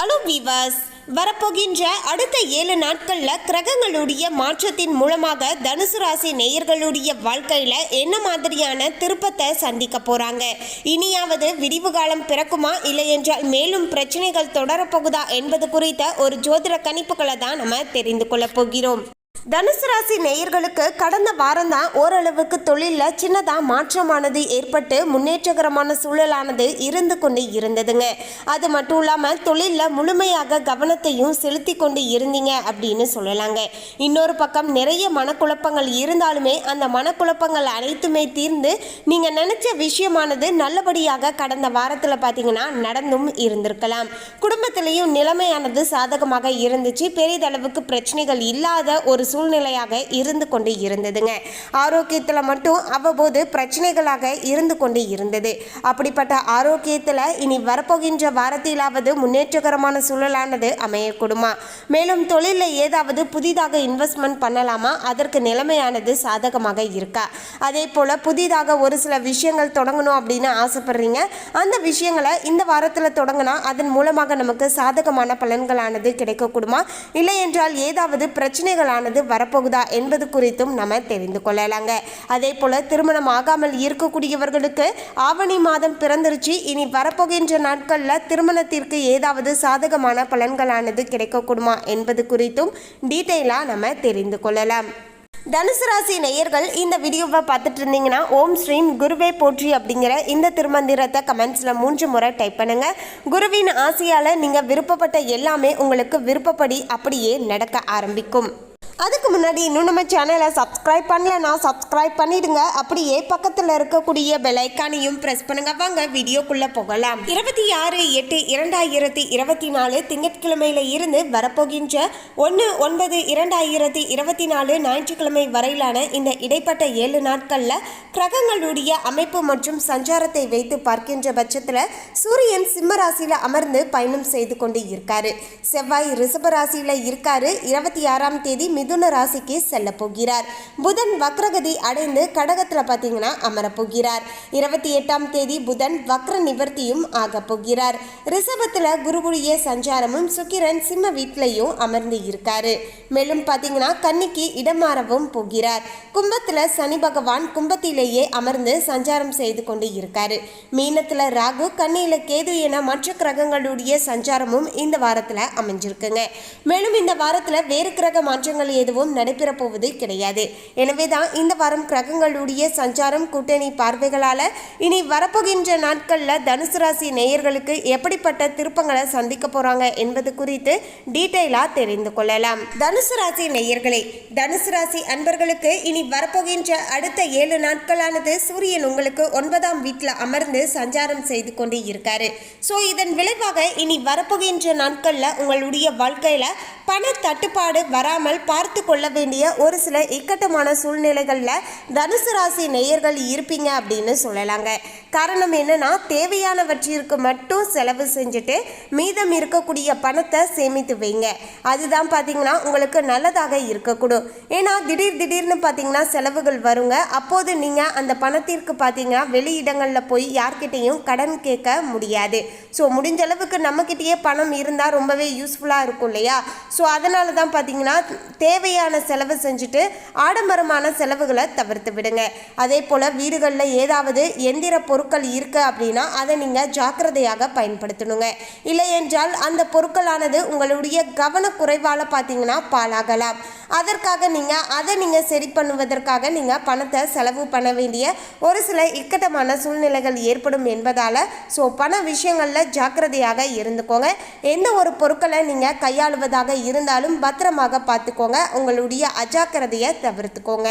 Hello viewers வரப்போகின்ற அடுத்த ஏழு நாட்களில் கிரகங்களுடைய மாற்றத்தின் மூலமாக தனுசு ராசி நேயர்களுடைய வாழ்க்கையில் என்ன மாதிரியான திருப்பத்தை சந்திக்க போகிறாங்க இனியாவது விடிவு காலம் பிறக்குமா? இல்லை என்றால் மேலும் பிரச்சனைகள் தொடரப்போகுதா என்பது குறித்த ஒரு ஜோதிட கணிப்புகளை தான் நம்ம தெரிந்து கொள்ளப் போகிறோம். தனுசு ராசி நேயர்களுக்கு கடந்த வாரம் தான் ஓரளவுக்கு தொழிலில் சின்னதாக மாற்றமானது ஏற்பட்டு முன்னேற்றகரமான சூழலானது இருந்து கொண்டு இருந்ததுங்க. அது மட்டும் இல்லாமல் தொழிலில் முழுமையாக கவனத்தையும் செலுத்தி கொண்டு இருந்தீங்க அப்படின்னு சொல்லலாங்க. இன்னொரு பக்கம் நிறைய மனக்குழப்பங்கள் இருந்தாலுமே அந்த மனக்குழப்பங்கள் அனைத்துமே தீர்ந்து நீங்கள் நினச்ச விஷயமானது நல்லபடியாக கடந்த வாரத்தில் பார்த்தீங்கன்னா நடந்தும் இருந்திருக்கலாம். குடும்பத்திலையும் நிலைமையானது சாதகமாக இருந்துச்சு. பெரிதளவுக்கு பிரச்சனைகள் இல்லாத ஒரு சூழ்நிலையாக இருந்து கொண்டு இருந்ததுங்க. ஆரோக்கியத்தில் மட்டும் அவ்வப்போது பிரச்சனைகளாக இருந்து கொண்டு இருந்தது. அப்படிப்பட்ட ஆரோக்கியத்தில் இனி வரப்போகின்ற வாரத்திலாவது முன்னேற்றகரமான சூழலானது அமையக்கூடுமா? மேலும் தொழிலில் ஏதாவது புதிதாக இன்வெஸ்ட்மெண்ட் பண்ணலாமா? அதற்கு நிலைமையானது சாதகமாக இருக்கா? அதே போல் புதிதாக ஒரு சில விஷயங்கள் தொடங்கணும் அப்படின்னு ஆசைப்படுறீங்க. அந்த விஷயங்களை இந்த வாரத்தில் தொடங்கினா அதன் மூலமாக நமக்கு சாதகமான பலன்களானது கிடைக்கக்கூடுமா? இல்லை என்றால் ஏதாவது பிரச்சனைகளானது வரப்போகுதா என்பது குறித்தும் நம்ம தெரிந்து கொள்ளலாங்க. அதே போல திருமணம் ஆகாமல் இருக்கக்கூடியவர்களுக்கு ஆவணி மாதம் பிறந்துருச்சு. இனி வரப்போகின்ற நாட்களில் திருமணத்திற்கு ஏதாவது சாதகமான பலன்களானது கிடைக்கக்கூடுமா என்பது குறித்தும் டீட்டெயிலாக நம்ம தெரிந்து கொள்ளலாம். தனுசு ராசி நேயர்கள் இந்த வீடியோவை பார்த்துட்டு இருந்தீங்கன்னா ஓம் ஸ்ரீம் குருவே போற்றி அப்படிங்கிற இந்த திருமந்திரத்தை கமெண்ட்ஸில் மூன்று முறை டைப் பண்ணுங்க. குருவின் ஆசையால் நீங்கள் விருப்பப்பட்ட எல்லாமே உங்களுக்கு விருப்பப்படி அப்படியே நடக்க ஆரம்பிக்கும். அதுக்கு முன்னாடி இன்னும் நம்ம சேனலை சப்ஸ்கிரைப் பண்ணலன்னா சப்ஸ்கிரைப் பண்ணிடுங்க. அப்படியே பக்கத்தில் இருக்கக்கூடிய பெலைக்கானையும் ப்ரெஸ் பண்ணுங்க. வாங்க வீடியோக்குள்ளே போகலாம். இருபத்தி ஆறு எட்டு இரண்டாயிரத்தி இருபத்தி நாலு திங்கட்கிழமையில இருந்து வரப்போகின்ற ஒன்று ஒன்பது இரண்டாயிரத்தி இருபத்தி நாலு ஞாயிற்றுக்கிழமை வரையிலான இந்த இடைப்பட்ட ஏழு நாட்களில் கிரகங்களுடைய அமைப்பு மற்றும் சஞ்சாரத்தை வைத்து பார்க்கின்ற பட்சத்தில் சூரியன் சிம்ம ராசியில் அமர்ந்து பயணம் செய்து கொண்டு இருக்காரு. செவ்வாய் ரிஷப ராசியில் இருக்காரு. இருபத்தி ஆறாம் தேதி மிதுன ராசிக்கு செல்ல போகிறார். புதன் வக்ரகதி அடைந்து கடகத்தில் பார்த்தீங்கன்னா அமரப்போகிறார் இருபத்தி எட்டாம் தேதி புதன் வக்ர நிவர்த்தியும் ஆக போகிறார். ரிஷபத்தில் குருகுடிய சஞ்சாரமும் சுக்கிரன் சிம்ம வீட்டிலையும் அமர்ந்து இருக்காரு. மேலும் பார்த்தீங்கன்னா கன்னிக்கு இடமாறவும் போகிறார். கும்பத்தில் சனி பகவான் கும்பத்திலேயே அமர்ந்து சஞ்சாரம் செய்து கொண்டு இருக்காரு. மீனத்தில் ராகு கண்ணியில் கேது என மற்ற கிரகங்களுடைய சஞ்சாரமும் இந்த வாரத்தில் அமைஞ்சிருக்குங்க. மேலும் இந்த வாரத்தில் வேறு கிரக மாற்றங்கள் எதுவும் நடைபெறப்போவது கிடையாது. எனவே தான் இந்த வாரம் கிரகங்களுடைய சஞ்சாரம் கூட்டணி பார்வைகளால் இனி வரப்போகின்ற நாட்களில் தனுசு ராசி நேயர்களுக்கு எப்படிப்பட்ட திருப்பங்களை சந்திக்க போகிறாங்க என்பது குறித்து டீட்டெயிலாக தெரிந்து கொள்ளலாம். தனுசு ராசி நேயர்களே தனுசு ராசி அன்பர்களுக்கு இனி வரப்போகின்ற அடுத்த ஏழு நாட்களானது சூரியன் உங்களுக்கு ஒன்பதாம் வீட்டில் அமர்ந்து சஞ்சாரம் செய்து கொண்டு இருக்காரு. ஸோ இதன் விளைவாக இனி வரப்போகின்ற நாட்களில் உங்களுடைய வாழ்க்கையில் பண தட்டுப்பாடு வராமல் பார்த்து கொள்ள வேண்டிய ஒரு சில இக்கட்டமான சூழ்நிலைகளில் தனுசு ராசி நேயர்கள் இருப்பீங்க அப்படின்னு சொல்லலாங்க. காரணம் என்னன்னா தேவையானவற்றிற்கு மட்டும் செலவு செஞ்சுட்டு மீதம் இருக்கக்கூடிய பணத்தை சேமித்து வைங்க. அதுதான் பார்த்தீங்கன்னா உங்களுக்கு நல்லதாக இருக்கக்கூடும். ஏன்னா திடீர் திடீர்னு பார்த்தீங்கன்னா செலவுகள் வருங்க. அப்போது நீங்கள் அந்த பணத்திற்கு பார்த்தீங்கன்னா வெளியிடங்களில் போய் யார்கிட்டையும் கடன் கேட்க முடியாது. ஸோ முடிஞ்ச அளவுக்கு நம்மக்கிட்டேயே பணம் இருந்தால் ரொம்பவே யூஸ்ஃபுல்லாக இருக்கும் இல்லையா? ஸோ அதனால தான் பார்த்தீங்கன்னா தேவையான செலவு செஞ்சுட்டு ஆடம்பரமான செலவுகளை தவிர்த்து விடுங்க. அதே போல் வீடுகளில் ஏதாவது எந்திர பொருட்கள் இருக்குது அப்படின்னா அதை நீங்கள் ஜாக்கிரதையாக பயன்படுத்தணுங்க. இல்லை என்றால் அந்த பொருட்களானது உங்களுடைய கவனக்குறைவால் பார்த்தீங்கன்னா பாழாகலாம். அதற்காக நீங்கள் அதை நீங்கள் சரி பண்ணுவதற்காக நீங்கள் பணத்தை செலவு பண்ண வேண்டிய ஒரு சில இக்கட்டமான சூழ்நிலைகள் ஏற்படும் என்பதால் ஸோ பண விஷயங்களில் ஜாக்கிரதையாக இருந்துக்கோங்க. எந்த ஒரு பொருட்களை நீங்கள் கையாளுவதாக இருந்தாலும் பத்திரமாக பார்த்துக்கோங்க. உங்களுடைய அஜாக்கிரதையை தவிர்த்துக்கோங்க.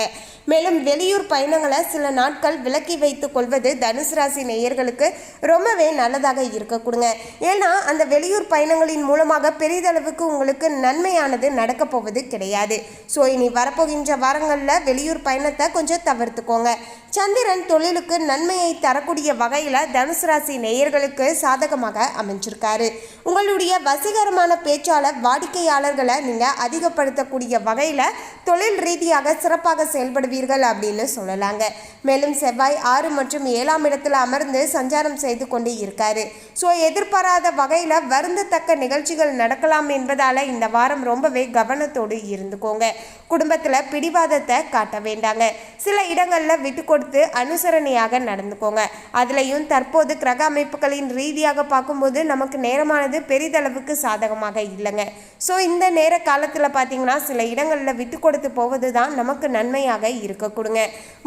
மேலும் வெளியூர் பயணங்களை சில நாட்கள் விலக்கி வைத்து கொள்வது தனுசு ராசி நேயர்களுக்கு ரொம்பவே நல்லதாக இருக்க கொடுங்க. ஏன்னா அந்த வெளியூர் பயணங்களின் மூலமாக பெரிதளவுக்கு உங்களுக்கு நன்மையானது நடக்க போவது கிடையாது. ஸோ இனி வரப்போகின்ற வாரங்களில் வெளியூர் பயணத்தை கொஞ்சம் தவிர்த்துக்கோங்க. சந்திரன் தொழிலுக்கு நன்மையை தரக்கூடிய வகையில் தனுசு ராசி நேயர்களுக்கு சாதகமாக அமைஞ்சிருக்காரு. உங்களுடைய வசீகரமான பேச்சாளர் வாடிக்கையாளர்களை நீங்கள் அதிகப்படுத்தக்கூடிய வகையில் தொழில் ரீதியாக சிறப்பாக செயல்படுவீர்கள் அப்படின்னு சொல்லலாங்க. மேலும் செவ்வாய் ஆறு மற்றும் ஏழாம் இடத்துல அமர்ந்து சஞ்சாரம் செய்து கொண்டு இருக்காரு. ஸோ எதிர்பாராத வகையில் வருந்தத்தக்க நிகழ்ச்சிகள் நடக்கலாம் என்பதால் இந்த வாரம் ரொம்பவே கவனத்தோடு இருந்துக்கோங்க. குடும்பத்தில் பிடிவாதத்தை காட்ட வேண்டாங்க. சில இடங்களில் விட்டு கொடுத்து அனுசரணையாக நடந்துக்கோங்க. அதுலேயும் தற்போது கிரக அமைப்புகளின் ரீதியாக பார்க்கும்போது நமக்கு நேரமானது பெரிதளவுக்கு சாதகமாக இல்லைங்க. ஸோ இந்த நேர காலத்தில் பார்த்தீங்கன்னா சில இடங்களில் விட்டு கொடுத்து போவது தான் நமக்கு நன்மையாக இருக்க கொடுங்க.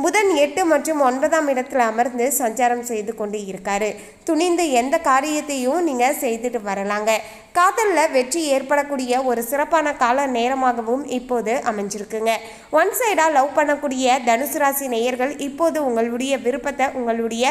புதன் எட்டு மற்றும் ஒன்பதாம் இடத்துல அமர்ந்து சஞ்சாரம் செய்து கொண்டு இருக்காரு. துணிந்து எந்த காரியத்தையும் நீங்கள் செய்துட்டு வரலாங்க. காதலில் வெற்றி ஏற்படக்கூடிய ஒரு சிறப்பான கால நேரமாகவும் இப்போது அமைஞ்சிருக்குங்க. ஒன் சைடாக லவ் பண்ணக்கூடிய தனுசு ராசி நேயர்கள் இப்போது உங்களுடைய விருப்பத்தை உங்களுடைய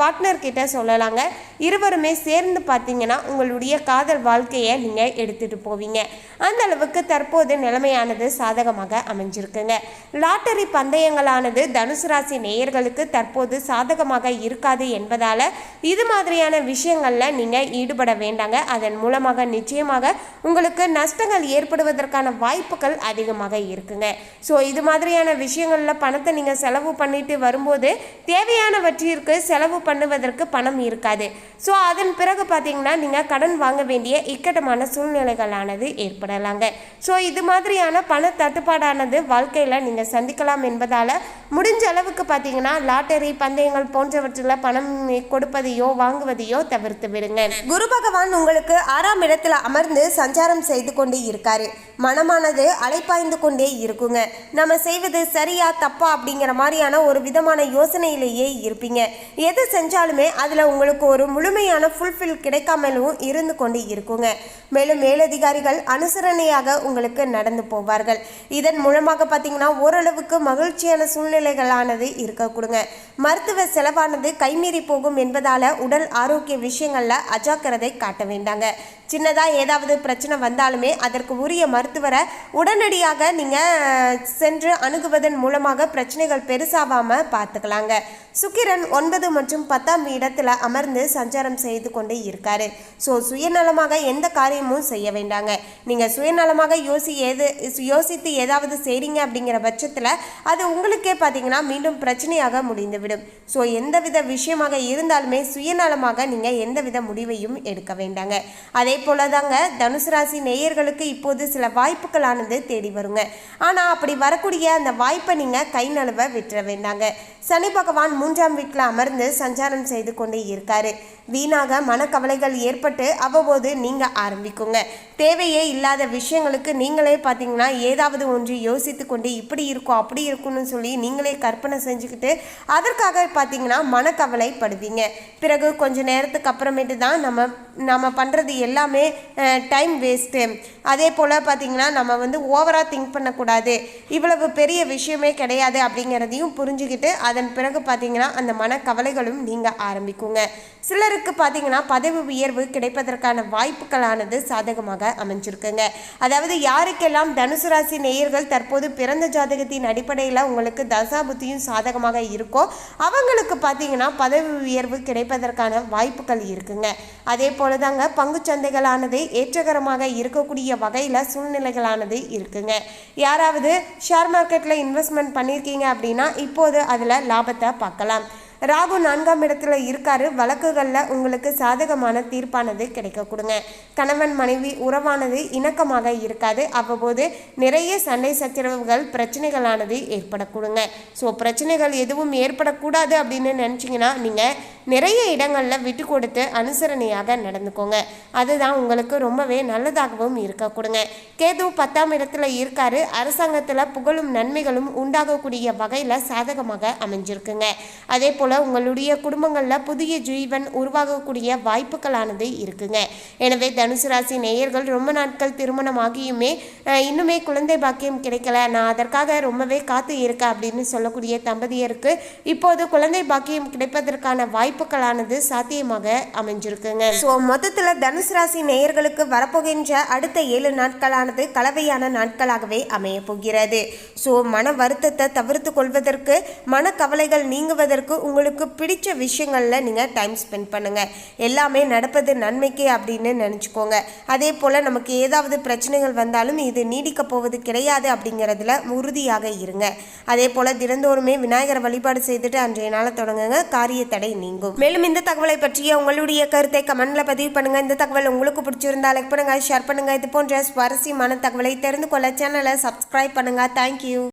பார்ட்னர் கிட்ட சொல்லலாங்க. இருவருமே சேர்ந்து பார்த்தீங்கன்னா உங்களுடைய காதல் வாழ்க்கையை நீங்கள் எடுத்துகிட்டு போவீங்க. அந்த அளவுக்கு தற்போது நிலைமையானது சாதகமாக அமைஞ்சிருக்குங்க. லாட்டரி பந்தயங்களானது தனுசு ராசி நேயர்களுக்கு தற்போது சாதகமாக இருக்காது என்பதால் இது மாதிரியான விஷயங்களில் நீங்கள் ஈடுபட வேண்டாங்க. அதன் மூலம் காரணமாக நிச்சயமாக உங்களுக்கு நஷ்டங்கள் ஏற்படுவதற்கான வாய்ப்புகள் அதிகமாக இருக்குங்க. ஸோ இது மாதிரியான விஷயங்களில் பணத்தை நீங்கள் செலவு பண்ணிட்டு வரும்போது தேவையானவற்றிற்கு செலவு பண்ணுவதற்கு பணம் இருக்காது. ஸோ அதன் பிறகு பார்த்தீங்கன்னா நீங்கள் கடன் வாங்க வேண்டிய இக்கட்டமான சூழ்நிலைகளானது ஏற்படலாங்க. ஸோ இது மாதிரியான பண தட்டுப்பாடானது வாழ்க்கையில் நீங்கள் சந்திக்கலாம் என்பதால் முடிஞ்ச அளவுக்கு பார்த்தீங்கன்னா லாட்டரி பந்தயங்கள் போன்றவற்றில் பணம் கொடுப்பதையோ வாங்குவதையோ தவிர்த்து விடுங்க. குரு பகவான் உங்களுக்கு ஆறாம் இடத்துல அமர்ந்து சஞ்சாரம் செய்து கொண்டே இருக்காரு. மனமானது அலைப்பாய்ந்து கொண்டே இருக்குங்க. நம்ம செய்வது சரியா தப்பா அப்படிங்கிற மாதிரியான ஒரு விதமான யோசனையிலேயே இருப்பீங்க. எது செஞ்சாலுமே அதில் உங்களுக்கு ஒரு முழுமையான ஃபுல்ஃபில் கிடைக்காமலும் இருந்து கொண்டு இருக்குங்க. மேலும் மேலதிகாரிகள் அனுசரணையாக உங்களுக்கு நடந்து போவார்கள். இதன் மூலமாக பார்த்தீங்கன்னா ஓரளவுக்கு மகிழ்ச்சியான சூழ்நிலைகளானது இருக்க கொடுங்க மருத்துவ செலவானது கைமீறி போகும் என்பதால் உடல் ஆரோக்கிய விஷயங்களில் அஜாக்கிரதை காட்ட வேண்டாங்க. சின்னதாக ஏதாவது பிரச்சனை வந்தாலுமே அதற்கு உரிய மருத்துவரை உடனடியாக நீங்கள் சென்று அணுகுவதன் மூலமாக பிரச்சனைகள் பெருசாகாமல் பார்த்துக்கலாங்க. சுக்கிரன் ஒன்பது மற்றும் பத்தாம் இடத்துல அமர்ந்து சஞ்சாரம் செய்து கொண்டு இருக்காரு. ஸோ சுயநலமாக எந்த காரியமும் செய்ய வேண்டாங்க. நீங்கள் சுயநலமாக யோசி எது யோசித்து ஏதாவது செய்கிறீங்க அப்படிங்கிற பட்சத்தில் அது உங்களுக்கே பார்த்தீங்கன்னா மீண்டும் பிரச்சனையாக முடிந்துவிடும். ஸோ எந்தவித விஷயமாக இருந்தாலுமே சுயநலமாக நீங்கள் எந்தவித முடிவையும் எடுக்க வேண்டாங்க. அதே போல தாங்க தனுசு ராசி நேயர்களுக்கு இப்போது சில வாய்ப்புகளானது தேடி வருங்க. ஆனால் அப்படி வரக்கூடிய அந்த வாய்ப்பை நீங்கள் கை நழுவ விட்டுற வேண்டாங்க. சனி பகவான் மூன்றாம் வீட்டில் அமர்ந்து சஞ்சாரம் செய்து கொண்டு இருக்காரு. வீணாக மனக்கவலைகள் ஏற்பட்டு அவ்வப்போது நீங்கள் ஆரம்பிக்குங்க. தேவையே இல்லாத விஷயங்களுக்கு நீங்களே பார்த்தீங்கன்னா ஏதாவது ஒன்று யோசித்து கொண்டு இப்படி இருக்கும் அப்படி இருக்கும்னு சொல்லி நீங்களே கற்பனை செஞ்சுக்கிட்டு அதற்காக பார்த்தீங்கன்னா மனக்கவலை படுவீங்க பிறகு கொஞ்ச நேரத்துக்கு அப்புறமேட்டு தான் நம்ம நம்ம பண்ணுறது எல்லாமே டைம் வேஸ்ட்டு அதே போல் பார்த்திங்கன்னா நம்ம வந்து ஓவராக திங்க் பண்ணக்கூடாது. இவ்வளவு பெரிய விஷயமே கிடையாது அப்படிங்கிறதையும் புரிஞ்சுக்கிட்டு அதன் பிறகு பார்த்திங்கன்னா அந்த மனக்கவலைகளும் நீங்கள் ஆரம்பிக்குங்க. சிலருக்கு பார்த்தீங்கன்னா பதவி உயர்வு கிடைப்பதற்கான வாய்ப்புகளானது சாதகமாக அமைஞ்சிருக்குங்க. அதாவது யாருக்கெல்லாம் தனுசு ராசி நேயர்கள் தற்போது பிறந்த ஜாதகத்தின் அடிப்படையில் உங்களுக்கு தசாபுத்தியும் சாதகமாக இருக்கோ அவங்களுக்கு பார்த்திங்கன்னா பதவி உயர்வு கிடைப்பதற்கான வாய்ப்புகள் இருக்குங்க. அதே போல தாங்க சூழ்நிலைகளானது ஏற்றகரமாக இருக்கக்கூடிய வகையில் சூழ்நிலைகளானது இருக்குங்க. யாராவது ஷேர் மார்க்கெட்டில் இன்வெஸ்ட்மெண்ட் பண்ணியிருக்கீங்க அப்படின்னா இப்போது அதில் லாபத்தை பார்க்கலாம். ராகு நான்காம் இடத்துல இருக்காரு. வழக்குகளில் உங்களுக்கு சாதகமான தீர்ப்பானது கிடைக்க கொடுங்க கணவன் மனைவி உறவானது இணக்கமாக இருக்காது. அவ்வப்போது நிறைய சண்டை சச்சரவுகள் பிரச்சனைகளானது ஏற்படக்கூடுங்க. ஸோ பிரச்சனைகள் எதுவும் ஏற்படக்கூடாது அப்படின்னு நினச்சிங்கன்னா நீங்கள் நிறைய இடங்களில் விட்டு கொடுத்து அனுசரணையாக நடந்துக்கோங்க. அதுதான் உங்களுக்கு ரொம்பவே நல்லதாகவும் இருக்க கொடுங்க கேது பத்தாம் இடத்துல இருக்காரு. அரசாங்கத்தில் புகழும் நன்மைகளும் உண்டாகக்கூடிய வகையில் சாதகமாக அமைஞ்சிருக்குங்க. அதே போல் போல் உங்களுடைய குடும்பங்களில் புதிய ஜீவன் உருவாகக்கூடிய வாய்ப்புகளானது இருக்குங்க. எனவே தனுசு ராசி நேயர்கள் ரொம்ப நாட்கள் திருமணமாகியுமே இன்னுமே குழந்தை பாக்கியம் கிடைக்கல. நான் அதற்காக ரொம்பவே காத்து இருக்கேன் அப்படின்னு சொல்லக்கூடிய தம்பதியருக்கு இப்போது குழந்தை பாக்கியம் கிடைப்பதற்கான வாய்ப்புகளானது சாத்தியமாக அமைஞ்சிருக்குங்க. ஸோ மொத்தத்தில் தனுசு ராசி நேயர்களுக்கு வரப்போகின்ற அடுத்த ஏழு நாட்களானது கலவையான நாட்களாகவே அமைய போகிறது. ஸோ மன வருத்தத்தை தவிர்த்து கொள்வதற்கு மன கவலைகள் நீங்குவதற்கு உங்களுக்கு பிடிச்ச விஷயங்களில் நீங்கள் டைம் ஸ்பெண்ட் பண்ணுங்கள் எல்லாமே நடப்பது நன்மைக்கு அப்படின்னு நினச்சிக்கோங்க. அதே போல் நமக்கு ஏதாவது பிரச்சனைகள் வந்தாலும் இது நீடிக்க போவது கிடையாது அப்படிங்கிறதுல உறுதியாக இருங்க. அதே போல் தினந்தோறுமே விநாயகர் வழிபாடு செய்துட்டு அன்றைய நாளை தொடங்குங்க. காரிய தடை நீங்கும். மேலும் இந்த தகவலை பற்றிய உங்களுடைய கருத்தை கமெண்ட்ல பதிவு பண்ணுங்க. இந்த தகவல் உங்களுக்கு பிடிச்சிருந்தா லைக் பண்ணுங்க ஷேர் பண்ணுங்க. இது போன்ற சுவாரஸ்யமான தகவலை தெரிந்து கொள்ள சேனலை சப்ஸ்கிரைப் பண்ணுங்க. தேங்க்யூ